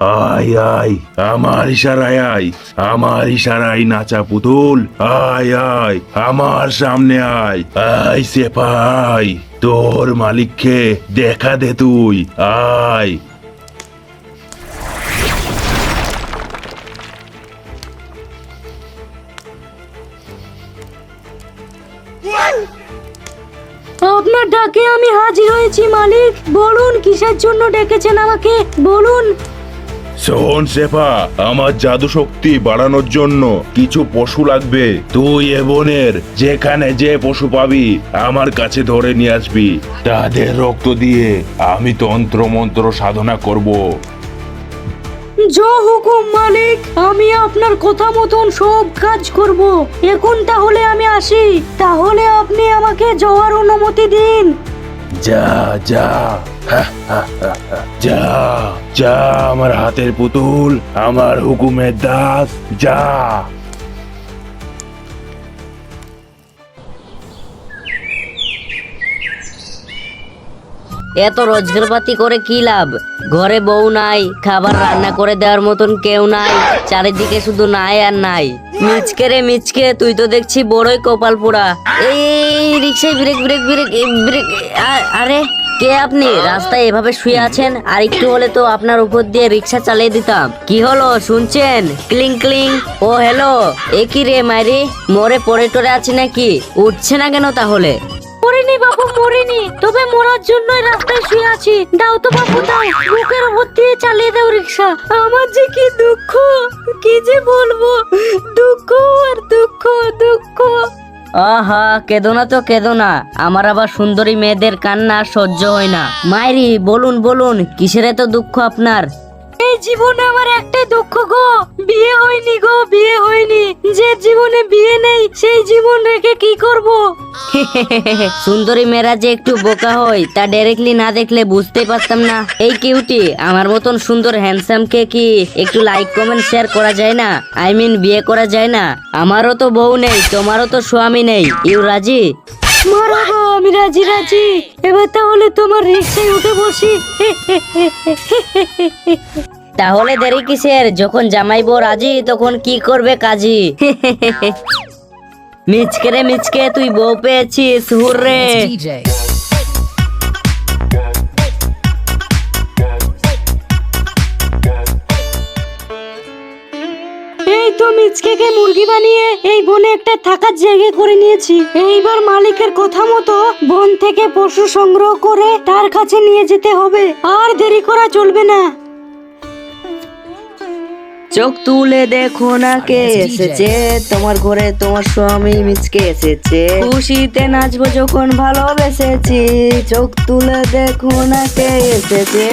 আয় আয়, আমার ইশারায় আয়, আমার ইশারায় নাচা পুতুল, আয় আয়, আমার সামনে আয় আয় সেপা আয়, তোর মালিককে দেখা দে তুই, আয়। আপনার ডাকে আমি হাজির হয়েছি, মালিক। বলুন, কিসের জন্য ডেকেছেন আমাকে? বলুন। শোন শেফা আমার জাদু শক্তি বাড়ানোর জন্য কিছু পশু লাগবে। তুই এ বনের যেখানে যে পশু পাবি আমার কাছে ধরে নিয়ে আসবি। তাদের রক্ত দিয়ে আমি তন্ত্র মন্ত্র সাধনা করব। জ হুকুম মালিক আমি আপনার কথা মতন সব কাজ করব। এখন তাহলে আমি আসি। তাহলে আপনি আমাকে যাওয়ার অনুমতি দিন। যা যা। যা যা আমার হাতের পুতুল, আমার হুকুমের দাস, যা। এত রোজগারপাতি করে কি লাভ? ঘরে বউ নাই, খাবার রান্না করে দেওয়ার মতন কেউ নাই, চারিদিকে শুধু নাই আর নাই। মিচকে রে মিচকে, তুই তো দেখছি বড়ই কপাল পোড়া। এই রিক্সায় ব্রেক ব্রেক ব্রেক ব্রেক আরে কে আপনি? রাস্তায় এভাবে শুয়ে আছেন? আর একটু হলে তো আপনার উপর দিয়ে রিক্সা চালিয়ে দিতাম। কি হলো? শুনছেন? ক্লিং ক্লিং। ও, হ্যালো। এ কি রে মাইরি? মোরে পড়ে টরে আছে নাকি? উঠছে না কেন তাহলে? মরিনি বাবু, মরিনি। তবে মরার জন্যই রাস্তায় শুয়ে আছি। দাও তো বাবু, দাও। বুকের উপর দিয়ে চালিয়ে দাও রিক্সা। আমার যে কি দুঃখ? কি যে বলব? দুঃখ আর দুঃখ দুঃখ। আহা, কেঁদো না তো, কেঁদো না। আমার আবার সুন্দরী মেয়েদের কান্না সহ্য হয় না। মাইরি, বলুন বলুন, কিসের এত দুঃখ আপনার? এই জীবনে আমার একটাই দুঃখ গো বিয়ে হয়নি গো বিয়ে হয়নি। যে জীবনে বিয়ে নেই সেই জীবন রেখে কি করব? সুন্দরী মেয়েরা যে একটু বোকা হয় তা ডাইরেক্টলি না দেখলে বুঝতেই পারতাম না। এই কিউটি আমার মতন সুন্দর হ্যান্ডসাম কে কি একটু লাইক কমেন্ট শেয়ার করা যায় না? আই মিন বিয়ে করা যায় না? আমারও তো বউ নেই তোমারও তো স্বামী নেই। ইউ রাজি? মারা আমি রাজি রাজি। এবার তাহলে তোমার রিক্সায় উঠে বসি। তাহলে দেরি কিসের? যখন জামাই বউ রাজি, তখন কি করবে কাজী? মিচকে রে মিচকে, তুই বউ পেয়েছিস, হুররে। এই তো মিচকেকে মুরগি বানিয়ে এই বনে একটা থাকার জায়গা করে নিয়েছি। এইবার মালিকের কথা মতো বন থেকে পশু সংগ্রহ করে তার কাছে নিয়ে যেতে হবে। আর দেরি করা চলবে না। চোখ তুলে দেখো না কে এসেছে। তোমার ঘরে তোমার স্বামী মিচকে এসেছে। খুশিতে নাচবো যখন ভালোবেসেছি। চোখ তুলে দেখো না কে এসেছে।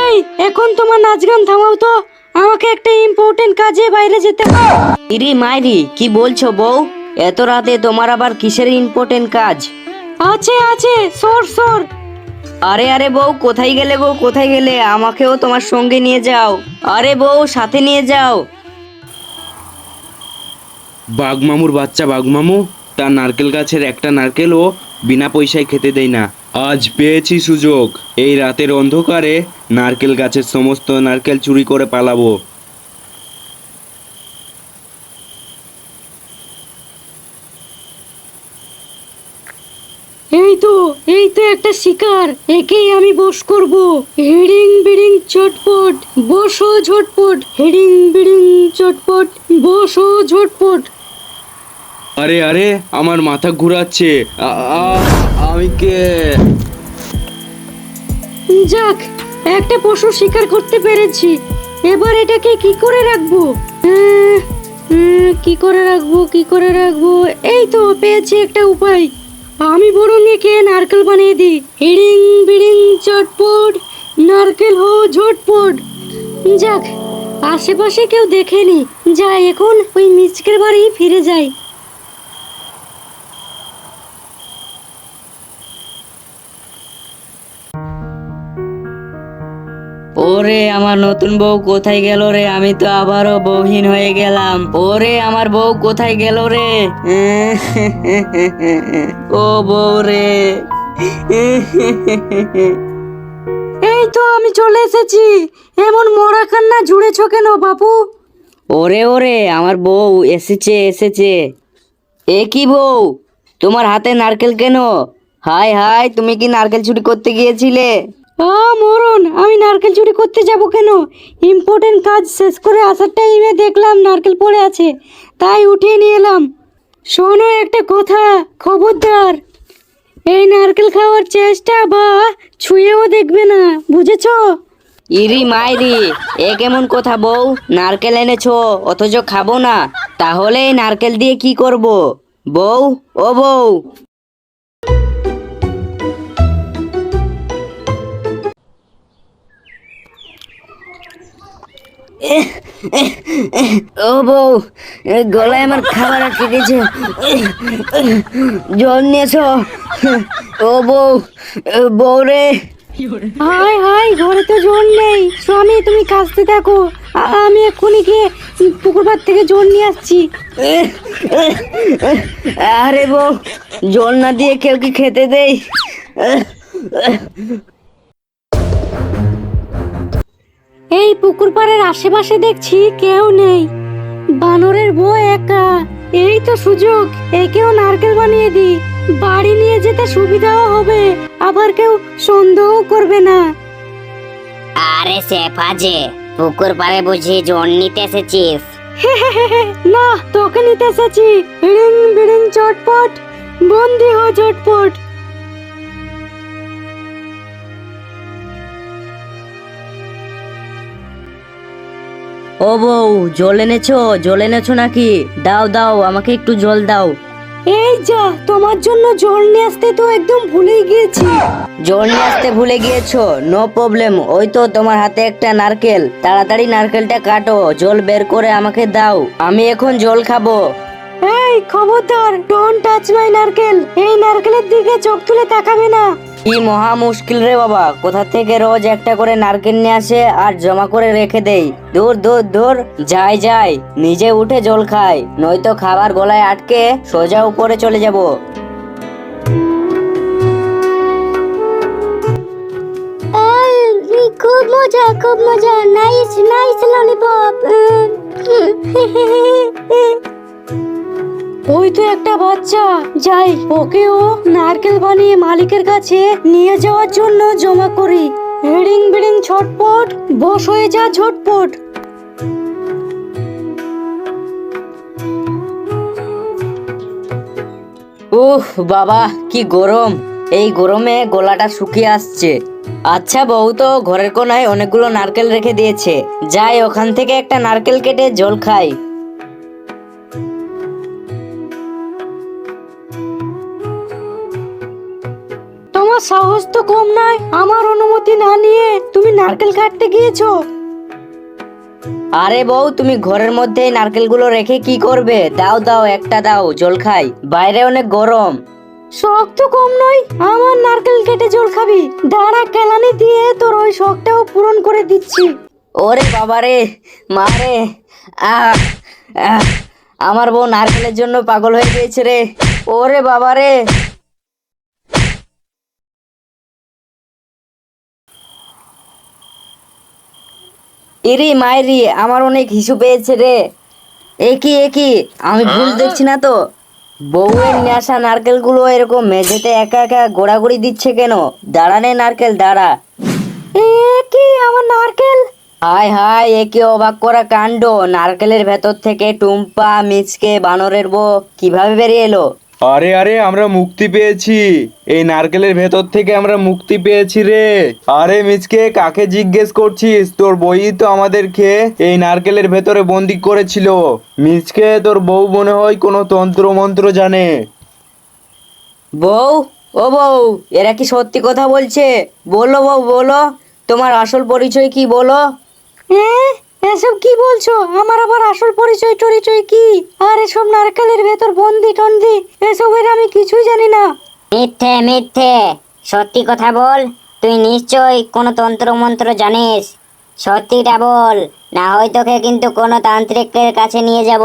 এই এখন তোমার নাচ গান থামাও তো। আমাকে একটা ইম্পর্টেন্ট কাজে বাইরে যেতে হবে। ইরি মাইরি কি বলছো বউ? এত রাতে তোমার আবার কিসের ইম্পর্টেন্ট কাজ? আছে আছে সর সর। আরে আরে বউ, কোথায় গেলে বউ কোথায় গেলে? আমাকেও তোমার সঙ্গে নিয়ে যাও। আরে বউ, সাথে নিয়ে যাও। বাঘমামুর বাচ্চা বাঘমামু, তার নারকেল গাছের একটা নারকেলও বিনা পয়সায় খেতে দেয় না। আজ পেয়েছি সুযোগ। এই রাতের অন্ধকারে নারকেল গাছের সমস্ত নারকেল চুরি করে পালাবো। তো এই তো একটা শিকার একেই আমি বস করব। হেডিং বিডিং চটপট বসো ঝটপট হেডিং বিডিং চটপট বসো ঝটপট। আরে আরে আমার মাথা ঘুরাচ্ছে। আ- আ- আমি কে? যাক একটা পশু শিকার করতে পেরেছি। এবার এটাকে কি করে রাখব? আহ, উম, কি করে রাখব কি করে রাখব? এই তো পেয়েছি একটা উপায়। আমি বরং একে নারকেল বানিয়ে দিই। হিডিং বিডিং চটপট, নারকেল হো ঝটপট। যাক, আশেপাশে কেউ দেখেনি। যা এখন ওই মিচকের বাড়ি ফিরে যাই। ওরে আমার নতুন বউ কোথায় গেল রে? আমি তো আবারও বউহীন হয়ে গেলাম। ওরে আমার বউ কোথায় গেল রে? ও বউ রে। এই তো আমি চলে এসেছি। এমন মরা কান্না জুড়েছ কেন বাপু? ওরে ওরে আমার বউ এসেছে এসেছে। এ কি বউ? তোমার হাতে নারকেল কেন? হাই হাই তুমি কি নারকেল চুরি করতে গিয়েছিলে? আ মরণ, আমি নারকেল চুরি করতে যাব কেন? ইম্পর্টেন্ট কাজ শেষ করে আসার টাইমে দেখলাম নারকেল পড়ে আছে, তাই উঠিয়ে নিয়ে এলাম। শোনো একটা কথা, খবরদার। এই নারকেল খাওয়ার চেষ্টা বা ছুঁয়েও দেখবে না, বুঝেছ? ইরি মাইরি, এ কেমন কথা বউ? নারকেল এনেছো, অথচ খাব না, তাহলে এই নারকেল দিয়ে কি করব? বউ, ও বউ। ও বউ গলায় আমার খাবার আটকে গেছে জল নিয়েছো? ও বউ বউ রে। হাই হাই ঘরে তো জল নেই। স্বামী তুমি কাজতে থাকো। আমি এক্ষুনি গিয়ে পুকুর পাড় থেকে জল নিয়ে আসছি। আরে বউ জল না দিয়ে কেউ কি খেতে দেই এই পুকুর পাড়ের আশেপাশে দেখছি কেউ নেই। বানরের বউ একা। এই তো সুযোগ। একেও নারকেল বানিয়ে দি বাড়ি নিয়ে যেতে সুবিধাও হবে। আবার কেউ সন্দেহ করবে না। আরে যে পুকুর পাড়ে বুঝি জল নিতে এসেছিস? না তোকে নিতে এসেছি। বিড়িং বিড়িং চটপট। বন্দি হো চটপট। ও বউ জল এনেছো? জল এনেছো নাকি? দাও দাও আমাকে একটু জল দাও। এই যা তোমার জন্য জল নিয়ে আসতে তো একদম ভুলেই গিয়েছি। জল নিয়ে আসতে ভুলে গিয়েছো? নো প্রবলেম ওই তো তোমার হাতে একটা নারকেল। তাড়াতাড়ি নারকেলটা কাটো জল বের করে আমাকে দাও। আমি এখন জল খাব। এই খবরদার ডোন্ট টাচ মাই নারকেল। এই নারকেলের দিকে চোখ তুলে তাকাবে না। কি মহা মুশকিল রে বাবা? কোথা থেকে রোজ একটা করে নারকেল নিয়ে আসে আর জমা করে রেখে দেই? দূর দূর দূর। যাই যাই। নিজে উঠে জল খাই। নয়তো খাবার গলায় আটকে সোজা উপরে চলে যাব। খুব মজা খুব মজা। Nice nice lollipop. ওই তো একটা বাচ্চা। যাই, ওকেও নারকেল বানিয়ে মালিকের কাছে নিয়ে যাওয়ার জন্য জমা করি। হেডিং বিডিং ছটপট, বস হয়ে যা ঝটপট। উফ বাবা, কি গরম। এই গরমে গলাটা শুকিয়ে আসছে। আচ্ছা বউ তো ঘরের কোনায় অনেকগুলো নারকেল রেখে দিয়েছে। যাই, ওখান থেকে একটা নারকেল কেটে জল খাই। তোমার সাহস তো কম নয় আমার অনুমতি না নিয়ে তুমি নারকেল কাটতে গিয়েছো। আরে বউ তুমি ঘরের মধ্যে নারকেলগুলো রেখে কি করবে? দাও দাও একটা দাও জল খাই। বাইরে অনেক গরম। শখ তো কম নয় আমার নারকেল কেটে জল খাবি। দাঁড়া কেলানি দিয়ে তোর ওই শখটাও পূরণ করে দিচ্ছি। ওরে বাবারে মারে আহ আমার বউ নারকেলের জন্য পাগল হয়ে গিয়েছে রে। ওরে বাবারে। ইরি মাইরি আমার অনেক হিসু পেয়েছে রে। একই একই আমি ভুল দেখছি না তো? বউয়ের নেশা নারকেলগুলো এরকম মেঝেতে একা একা গোড়াগড়ি দিচ্ছে কেন? দাঁড়ানে নারকেল দাঁড়া। কি আমার নারকেল? হায় হায় এ কি অবাক করা কাণ্ড। নারকেলের ভেতর থেকে টুম্পা মিচকে বানরের বউ কীভাবে বেরিয়ে এলো? আরে আরে আমরা মুক্তি পেয়েছি। এই নারকেলের ভেতর থেকে আমরা মুক্তি পেয়েছি রে। আরে মিচকে কাকে জিজ্ঞেস করছিস? তোর বই তো আমাদেরকে এই নারকেলের ভেতরে বন্দি করেছিল। মিচকে তোর বউ মনে হয় কোনো তন্ত্র মন্ত্র জানে। বউ? ও বউ এরা কি সত্যি কথা বলছে? বলো বউ বলো। তোমার আসল পরিচয় কি বলো? এ এসব কি বলছো? আমার আবার আসল পরিচয় টরিচয় কি? আর এসব নারকেলের ভেতর বন্দি টন্দি এসবের আমি কিছুই জানি না। মিথ্যে মিথ্যে। সত্যি কথা বল তুই নিশ্চয়ই কোনো তন্ত্র মন্ত্র জানিস। সত্যিটা বল না হয় তোকে কিন্তু কোনো তান্ত্রিকের কাছে নিয়ে যাব।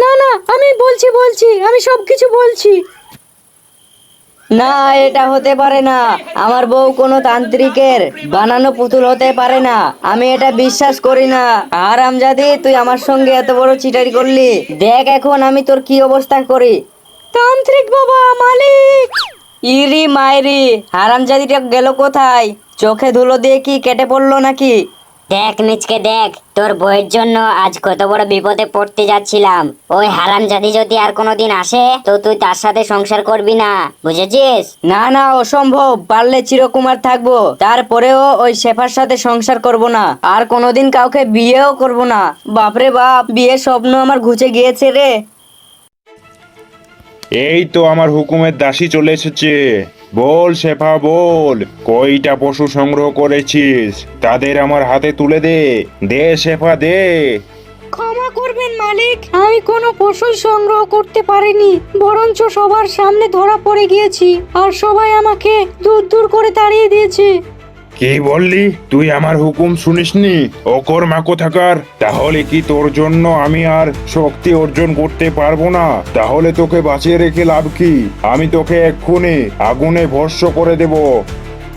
না না আমি বলছি বলছি আমি সব কিছু বলছি। না, এটা হতে পারে না। আমার বউ কোনো তান্ত্রিকের বানানো পুতুল হতে পারে না। আমি এটা বিশ্বাস করি না। আর আমজাদি, তুই আমার সঙ্গে এত বড় চিটারি করলি। দেখ এখন আমি তোর কি অবস্থা করি। তান্ত্রিক বাবা, মালিক! ইরি মাইরি হারামজাদিটা গেল কোথায়? চোখে ধুলো দিয়ে কি কেটে পড়ল নাকি? দেখ মিচকে দেখ তোর বইয়ের জন্য আজ কত বড় বিপদে পড়তে যাচ্ছিলাম। ওই হারাম জাদি যদি আর কোনোদিন আসে তো তুই তার সাথে সংসার করবি না বুঝেছিস? না না অসম্ভব পারলে চিরকুমার থাকব তারপরেও ওই শেফার সাথে সংসার করব না আর কোনোদিন কাউকে বিয়েও করব না। বাপরে বাপ বিয়ের স্বপ্ন আমার ঘুচে গিয়েছে রে। এই তো আমার হুকুমের দাসী চলে এসেছে। বল শেফা, বল। কয়টা পশু সংগ্রহ করেছিস? তাদের আমার হাতে তুলে দে। দে শেফা, দে। ক্ষমা করবেন, মালিক। আমি কোনো পশুই সংগ্রহ করতে পারিনি, বরঞ্চ সবার সামনে ধরা পড়ে গিয়েছি, আর সবাই আমাকে দূর দূর করে তাড়িয়ে দিয়েছে। কি বললি? তুই আমার হুকুম শুনিসনি? অকর মাকো থাকার। তাহলে কি তোর জন্য আমি আর শক্তি অর্জন করতে পারব না? তাহলে তোকে বাঁচিয়ে রেখে লাভ কি? আমি তোকে এক্ষুনি আগুনে ভস্য করে দেব।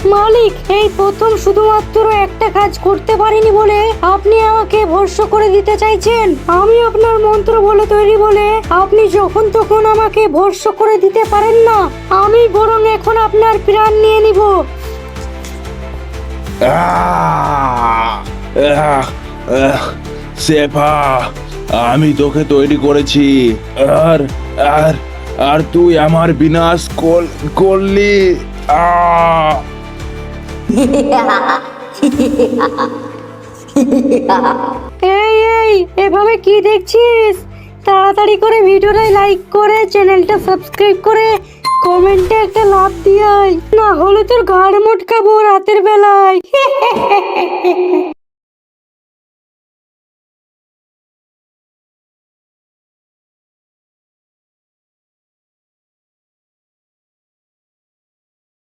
মালিক, এই প্রথম শুধুমাত্র একটা কাজ করতে পারিনি বলে আপনি আমাকে ভস্য করে দিতে চাইছেন। আমি আপনার মন্ত্র বলে তৈরি বলে আপনি যখন তখন আমাকে ভস্য করে দিতে পারেন না। আমি বরং এখন আপনার প্রাণ নিয়ে নিব। আমি তোকে তৈরি করেছি। আর আর আর তুই আমার বিনাশ করলি! এই এই, এভাবে কি দেখছিস? তাড়াতাড়ি করে ভিডিওটাই লাইক করে, চ্যানেলটা সাবস্ক্রাইব করে কমেন্টে একটা লাভ দিয়ে না হলে তোর ঘাড় মোটকাবো রাতের বেলায়